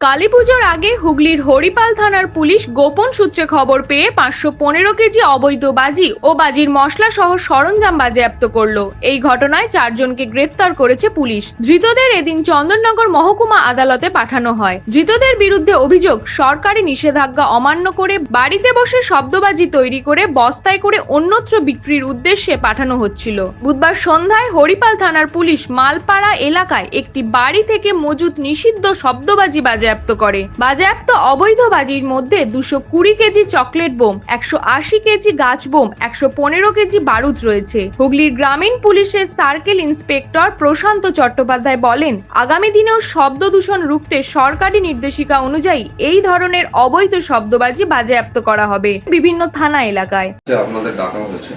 কালী পুজোর আগে হুগলির হরিপাল থানার পুলিশ গোপন সূত্রে খবর পেয়ে পাঁচশো পনেরো কেজি অবৈধ বাজি ও বাজির মশলা সহ সরঞ্জাম বাজেয়াপ্ত করল। এই ঘটনায় চারজনকে গ্রেফতার করেছে পুলিশ। ধৃতদের এদিন চন্দননগর মহকুমা আদালতে পাঠানো হয়। ধৃতদের বিরুদ্ধে অভিযোগ, সরকারি নিষেধাজ্ঞা অমান্য করে বাড়িতে বসে শব্দবাজি তৈরি করে বস্তায় করে অন্যত্র বিক্রির উদ্দেশ্যে পাঠানো হচ্ছিল। বুধবার সন্ধ্যায় হরিপাল থানার পুলিশ মালপাড়া এলাকায় একটি বাড়ি থেকে মজুত নিষিদ্ধ শব্দবাজি বাজেয়াপ্ত করে। বাজেয়াপ্ত অবৈধ বাজির মধ্যে দুশো কুড়ি কেজি চকলেট বোম, একশো আশি কেজি গাছ বোম, একশো পনেরো কেজি বারুদ রয়েছে। হুগলির গ্রামীণ পুলিশের সার্কেল ইন্সপেক্টর প্রশান্ত চট্টোপাধ্যায় বলেন, আগামী দিনেও শব্দ দূষণ রুখতে সরকারি নির্দেশিকা অনুযায়ী এই ধরনের অবৈধ শব্দবাজি বাজেয়াপ্ত করা হবে বিভিন্ন থানা এলাকায়। আপনাদের ডাকা হয়েছে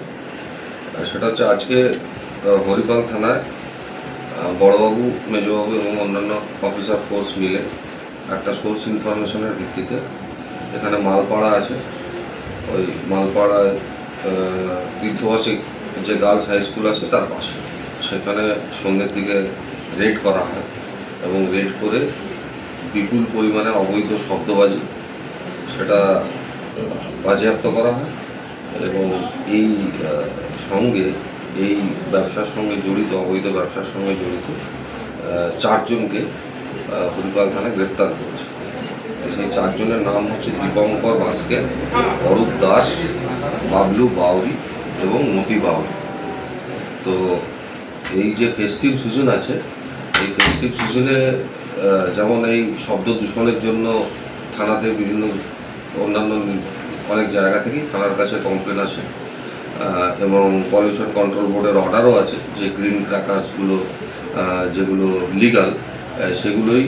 সেটা হচ্ছে আজকে হরিপাল থানায় বড়বাবু, মেজবাবু এবং অন্যান্য অফিসার ফোর্স মিলে একটা সোর্স ইনফরমেশনের ভিত্তিতে। এখানে মালপাড়া আছে। ওই মালপাড়ায় তীর্থবাসী যে গার্লস হাই স্কুল আছে তার পাশে। সেখানে সন্ধ্যের দিকে রেড করা হয় এবং রেড করে বিপুল পরিমাণে অবৈধ শব্দবাজি সেটা বাজেয়াপ্ত করা হয় এবং এই সঙ্গে, এই ব্যবসার সঙ্গে জড়িত, অবৈধ ব্যবসার সঙ্গে জড়িত চারজনকে হরিপাল থানায় গ্রেপ্তার করেছে। সেই চারজনের নাম হচ্ছে দীপঙ্কর বাস্কে, অরূপ দাস, বাবলু বাউরি এবং মতি বাউরি। তো এই যে ফেস্টিভ সিজন আছে, এই ফেস্টিভ সিজনে যেমন এই শব্দ দূষণের জন্য থানাতে বিভিন্ন অন্যান্য অনেক জায়গা থেকেই থানার কাছে কমপ্লেন আসে। এবং পলিউশন কন্ট্রোল বোর্ডের অর্ডারও আছে যে গ্রিন ক্র্যাকার্সগুলো যেগুলো লিগাল সেগুলোই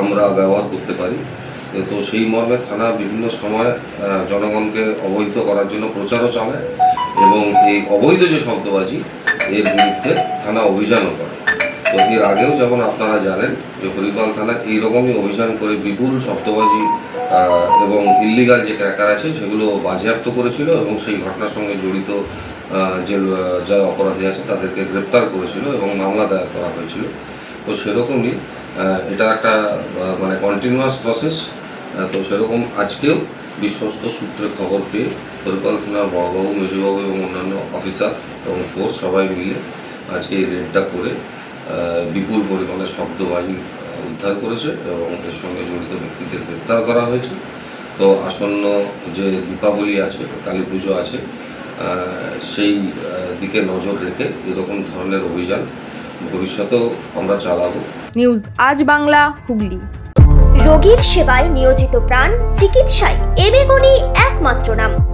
আমরা ব্যবহার করতে পারি। তো সেই মর্মে থানা বিভিন্ন সময় জনগণকে অবহিত করার জন্য প্রচারও চালায় এবং এই অবৈধ যে শব্দবাজি, এর বিরুদ্ধে থানা অভিযানও করে। তো এর আগেও যেমন আপনারা জানেন যে হরিপাল থানা এইরকমই অভিযান করে বিপুল শব্দবাজি এবং ইল্লিগাল যে ক্র্যাকার আছে, সেগুলো বাজেয়াপ্ত করেছিল এবং সেই ঘটনার সঙ্গে জড়িত যে যা অপরাধী আছে, তাদেরকে গ্রেপ্তার করেছিল এবং মামলা দায়ের করা হয়েছিল। তো সেরকমই এটা একটা মানে কন্টিনিউয়াস প্রসেস তো সেরকম আজকেও বিশ্বস্ত সূত্রে খবর পেয়ে থানার বড়বাবু, মেজবাবু এবং অন্যান্য অফিসার এবং ফোর্স সবাই মিলে আজকে এই রেডটা করে বিপুল পরিমাণে শব্দবাজি উদ্ধার করেছে এবং এর সঙ্গে জড়িত ব্যক্তিদের গ্রেপ্তার করা হয়েছে। তো আসন্ন যে দীপাবলি আছে, কালী পুজো আছে সেই দিকে নজর রেখে এরকম ধরনের অভিযান ভবিষ্যতেও আমরা চালাবো। নিউজ আজ বাংলা হুগলি। রোগীর সেবায় নিয়োজিত প্রাণ চিকিৎসায় এবেগুনি একমাত্র নাম।